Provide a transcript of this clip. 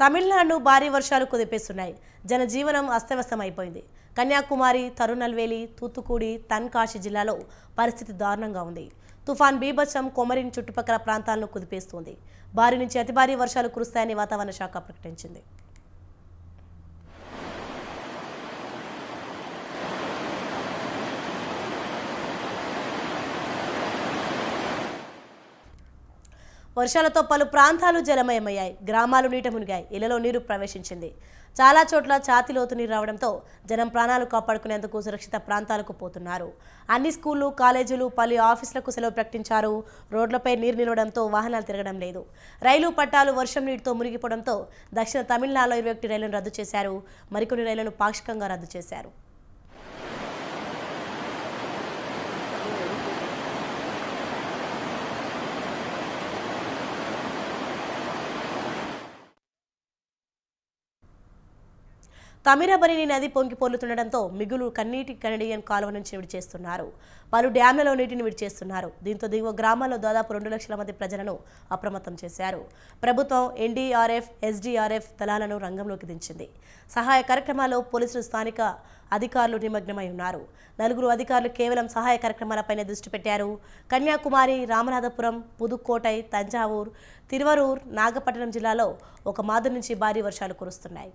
తమిళనాడును భారీ వర్షాలు కుదిపేస్తున్నాయి. జనజీవనం అస్తవ్యస్తమైపోయింది. కన్యాకుమారి తరునల్వేలి తూత్తుకుడి తన్కాశి జిల్లాలో పరిస్థితి దారుణంగా ఉంది. తుఫాన్ బీభత్సం కొమరిన్ చుట్టుపక్కల ప్రాంతాలను కుదిపేస్తుంది. భారీ నుంచి అతి భారీ వర్షాలు కురుస్తాయని వాతావరణ శాఖ ప్రకటించింది. వర్షాలతో పలు ప్రాంతాలు జలమయమయ్యాయి. గ్రామాలు నీట మునిగాయి. ఇళ్ళలో నీరు ప్రవేశించింది. చాలా చోట్ల ఛాతి లోతు నీరు రావడంతో జనం ప్రాణాలు కాపాడుకునేందుకు సురక్షిత ప్రాంతాలకు పోతున్నారు. అన్ని స్కూళ్ళు కాలేజీలు పలు ఆఫీసులకు సెలవు ప్రకటించారు. రోడ్లపై నీరు నిలవడంతో వాహనాలు తిరగడం లేదు. రైలు పట్టాలు వర్షం నీటితో మునిగిపోవడంతో దక్షిణ తమిళనాడులో ఇరవై ఒకటి రైళ్ళను రద్దు చేశారు. మరికొన్ని రైళ్ళను పాక్షికంగా రద్దు చేశారు. తమిరబరిని నది పొంగి పొర్లుతుండటంతో మిగులు కన్నీటి కెనడియన్ కాలువ నుంచి విడిచేస్తున్నారు. పలు డ్యాంలలో నీటిని విడిచేస్తున్నారు. దీంతో దిగువ గ్రామాల్లో దాదాపు రెండు లక్షల మంది ప్రజలను అప్రమత్తం చేశారు. ప్రభుత్వం ఎన్డీఆర్ఎఫ్ ఎస్డీఆర్ఎఫ్ దళాలను రంగంలోకి దించింది. సహాయ కార్యక్రమాల్లో పోలీసులు స్థానిక అధికారులు నిమగ్నమై ఉన్నారు. నలుగురు అధికారులు కేవలం సహాయ కార్యక్రమాలపైనే దృష్టి పెట్టారు. కన్యాకుమారి రామనాథపురం పుదుక్కోటై తంజావూర్ తిరువరూర్ నాగపట్నం జిల్లాలో ఒక మాది నుంచి భారీ వర్షాలు కురుస్తున్నాయి.